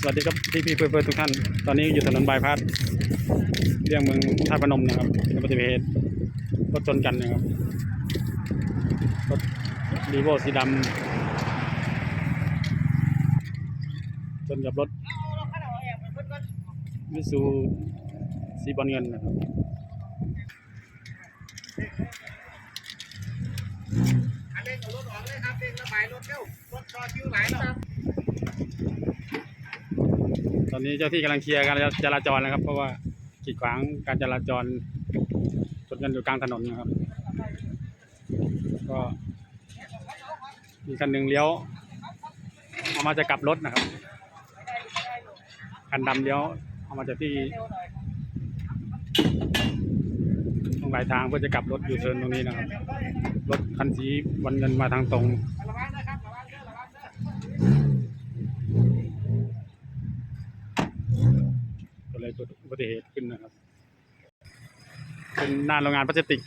สวัสดีครับพี่พี่เพื่อนๆทุกท่าน ตอนนี้อยู่ถนนบายพาสเรียงเมืองท่าพนมนะครับเป็นอุบัติเหตุรถชนกันนะครับรถรีโวสีดำชนกับรถวิสูสีบอลเงินนะครับ อันเร่ งเอารถออกเลยครับเร่งระบายรถเร็วรถต่อคิวหลายแล้วตอนนี้เจ้าที่กำลังเคลียร์การจราจรนะครับ เพราะว่ากีดขวางการจราจรชนกันอยู่กลางถนนนะครับ ก็มีคันหนึ่งเลี้ยวออกมาจะกลับรถนะครับคันดำเลี้ยวออกมาจากที่ ลายทางเพื่อจะกลับรถอยู่เทิร์นตรงนี้นะครับ รถคันสีวันเงินมาทางตรงระวังนะครับระวังเก็เลยเกิดอุบัติเหตุขึ้นนะครับ เป็นหน้าโรงงานพลาสติก